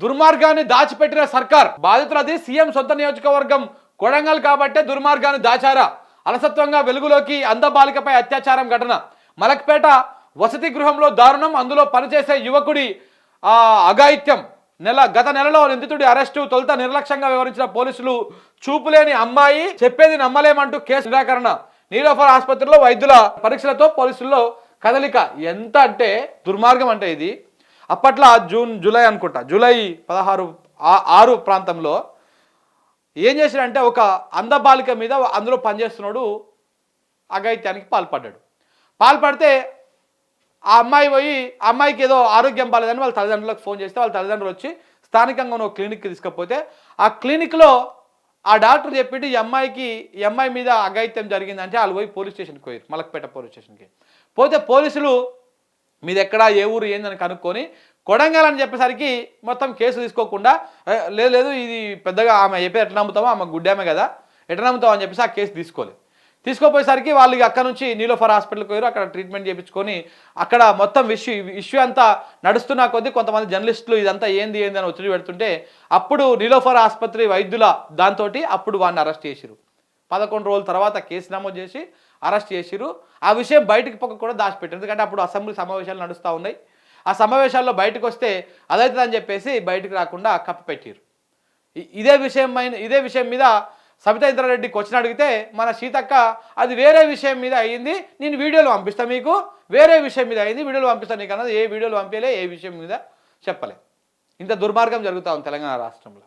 దుర్మార్గాన్ని దాచిపెట్టిన సర్కార్. బాధితులది సీఎం సొంత నియోజకవర్గం కొడంగల్ కాబట్టే దుర్మార్గాన్ని దాచారా? అలసత్వంగా వెలుగులోకి అందబాలికపై అత్యాచారం ఘటన. మలక్పేట వసతి గృహంలో దారుణం అందులో పనిచేసే యువకుడి ఆ, అఘాయిత్యం. నెల గత నెలలో నిందితుడి అరెస్టు తొలుత నిర్లక్ష్యంగా వివరించిన పోలీసులు చూపులేని అమ్మాయి చెప్పేది నమ్మలేమంటూ కేసు నిరాకరణ. నీలోఫర్ ఆసుపత్రిలో వైద్యుల పరీక్షలతో పోలీసుల్లో కదలిక. ఎంత అంటే దుర్మార్గం అంటే ఇది. అప్పట్లో జూన్ జూలై అనుకుంటా జూలై పదహారు ఆరు ప్రాంతంలో ఏం చేశాడంటే ఒక అందబాలిక మీద అందులో పనిచేస్తున్నాడు అఘాయిత్యానికి పాల్పడ్డాడు. పాల్పడితే ఆ అమ్మాయి పోయి ఆ అమ్మాయికి ఏదో ఆరోగ్యం బాగాలేదని వాళ్ళ తల్లిదండ్రులకు ఫోన్ చేస్తే వాళ్ళ తల్లిదండ్రులు వచ్చి స్థానికంగా ఉన్న క్లినిక్కి తీసుకపోతే ఆ క్లినిక్లో ఆ డాక్టర్ చెప్పిండు ఈ అమ్మాయికి ఈ అమ్మాయి మీద అఘాయిత్యం జరిగిందంటే వాళ్ళు పోయి పోలీస్ స్టేషన్కి పోయారు మలక్పేట పోలీస్ స్టేషన్కి. పోతే పోలీసులు మీది ఎక్కడ ఏ ఊరు ఏందని కనుక్కొని కొడంగల్ అని చెప్పేసరికి మొత్తం కేసు తీసుకోకుండా లేదు లేదు ఇది పెద్దగా ఆమె చెప్పి ఎట్లా నమ్ముతామో ఆమె గుడ్డామే కదా ఎట్లా నమ్ముతామో అని చెప్పేసి ఆ కేసు తీసుకోలేదు తీసుకోపోయేసరికి వాళ్ళు అక్కడ నుంచి నీలోఫర్ హాస్పిటల్కి పోయారు అక్కడ ట్రీట్మెంట్ చేయించుకొని అక్కడ మొత్తం ఇష్యూ ఇష్యూ అంతా నడుస్తున్న కొద్దీ కొంతమంది జర్నలిస్టులు ఇదంతా ఏంది ఏంది అని ఒత్తిడి పెడుతుంటే అప్పుడు నీలోఫర్ ఆసుపత్రి వైద్యుల దాంతో అప్పుడు వాడిని అరెస్ట్ చేసిరు పదకొండు రోజుల తర్వాత కేసు నమోదు చేసి అరెస్ట్ చేసిరు ఆ విషయం బయటికి పక్క కూడా దాచిపెట్టారు ఎందుకంటే అప్పుడు అసెంబ్లీ సమావేశాలు నడుస్తూ ఉన్నాయి. ఆ సమావేశాల్లో బయటకు వస్తే అదవుతుందని చెప్పేసి బయటకు రాకుండా కప్పిపెట్టారు ఇదే విషయం ఇదే విషయం మీద సబితా ఇంద్రారెడ్డి క్వశ్చన్ అడిగితే మన సీతక్క అది వేరే విషయం మీద అయ్యింది నేను వీడియోలు పంపిస్తాను మీకు. వేరే విషయం మీద అయింది వీడియోలు పంపిస్తాను నీకు అన్నది ఏ వీడియోలు పంపించలే ఏ విషయం మీద చెప్పలే. ఇంత దుర్మార్గం జరుగుతూ ఉంది తెలంగాణ రాష్ట్రంలో.